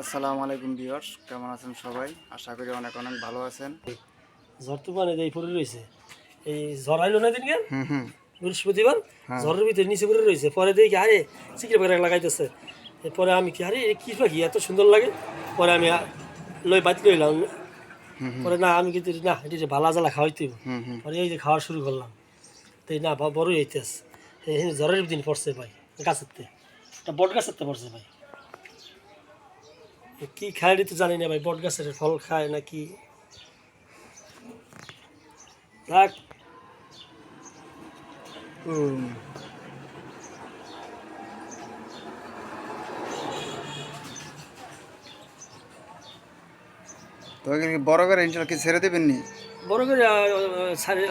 আসসালামু আলাইকুম ভিউয়ার্স কেমন আছেন সবাই? আশা করি অনেক অনেক ভালো আছেন। ঝড় তুফানে এই পরে রয়েছে। এই ঝড় আইলো না দিনকে? হুম হুম। বৃহস্পতিবার? ঝড়ের ভিতরে নিচে করে রয়েছে। পরে দেখি আরে চিকরে পাখি লাগাইতেছে। পরে আমি কি আরে কি পাখি এত সুন্দর লাগে। পরে আমি লই বাদ লইলাম পরে না আমি কিন্তু না এটি যে ভালা জ্বালা খাওয়াইতে হুম হুম। পরে এই যে খাওয়া শুরু করলাম। তো এই না বড়ই হইতেস এই ঝড়ের দিন পড়ছে ভাই গাছের তে এটা বট গাছের তে পড়ছে ভাই। কি খায় তো জানি না ভাই বট গাছের ফল খায় না কি থাক হুম। কি বড় করে ইনশাল্লাহ কি ছেড়ে দেবেন নি? বড় করে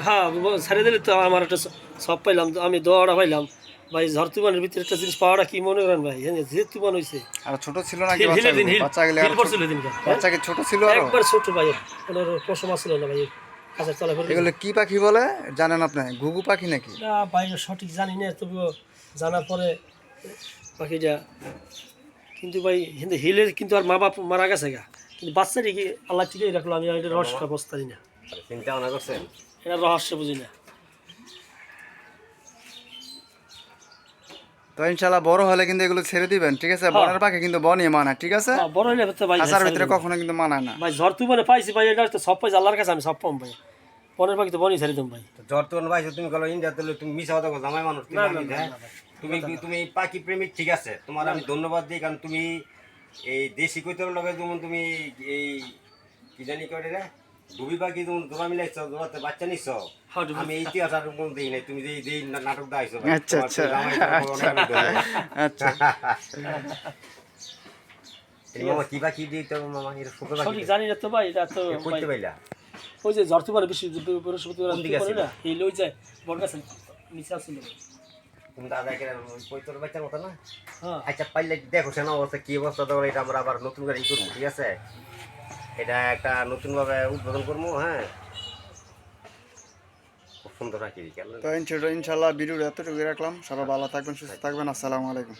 হ্যাঁ ছাড়ে দিলে তো আমার একটা সব পাইলাম আমি দোয়াটা পাইলাম। ভাই ঝড় তুমানের ভিতরে একটা জিনিস পাওয়াটা কি মনে করেন ভাই? হ্যাঁ যে তুমান হয়েছে আর ছোট ছিল নাকি হিল- হিলের দিন বাচ্চা গেলে হিল পড়ছিল দিনকে বাচ্চা কি ছোট ছিল আরও। একবার ছোট ভাই ওনার পশম আসছিল না ভাই কাছের তলা করে এগুলো কি পাখি বলে? জানেন আপনি? ঘুঘু পাখি নাকি? না ভাই সঠিক জানি না তবুও জানার পরে পাখিটা কিন্তু ভাই কিন্তু হিলের কিন্তু আর মা বাপ মারা গেছে গা। কিন্তু বাচ্চাটি কি আল্লাহ ঠিকই রাখল আমি আর এটা রহস্য বস্তারি না। চিন্তা ভাবনা করছেন? এটা রহস্য বুঝি না। তো ইনশাল্লাহ বড় হলে কিন্তু এগুলো ছেড়ে দিবেন ঠিক আছে? বনের পাখি কিন্তু বনই মানায় ঠিক আছে? হ্যাঁ, বড় হলে তো ভাই খাঁচার ভিতরে কখনো কিন্তু মানায় না। ভাই ঝড় তুই মানে পাইছি ভাই এটা তো সব পাইছি আল্লাহর কাছে আমি সব পাম ভাই। পনেরো পাখি তো বনি ছাড়ি দিম ভাই। জ্বর তো ভাই তুমি গেলো ইন্ডিয়া তুমি মিশা কথা জামাই মানুষ হ্যাঁ? তুমি তুমি পাখি প্রেমিক ঠিক আছে? তোমার আমি ধন্যবাদ দিই কারণ তুমি এই দেশি কৈতর লগে যেমন তুমি এই কি জানি করে রে? ডুবি পাখি যেমন জোড়া মিলাইছ জোড়াতে বাচ্চা নিচ্ছ হ্যাঁ, আমি ইতিহাস আর কোনো দিই নাই তুমি যে যেই না- নাটক দাইছো আচ্ছা, আচ্ছা, আচ্ছা। মামা কি পাখি দিই তো মামা পাখি সঠিক জানি না তো ভাই এটা তো পাইলা? ওই যে ঝড় বেশি বৃহস্পতিবার দিকে করে না? এই লই যায় বড় গাছে নিচে তুমি দাদা কে কৈতর বাচ্চার মতো না? হ্যাঁ। আচ্ছা পাইলে দেখো সেনা অবস্থা কি অবস্থা তো এটা আমরা আবার নতুন করে ই করব ঠিক আছে? এটা একটা নতুন ভাবে উদ্বোধন করব হ্যাঁ। সুন্দর রাখি তো ইনশাল্লাহ ভিডিওটা এতটুকু রাখলাম। সবাই ভালো থাকবেন, সুস্থ থাকবেন। আসসালামু আলাইকুম।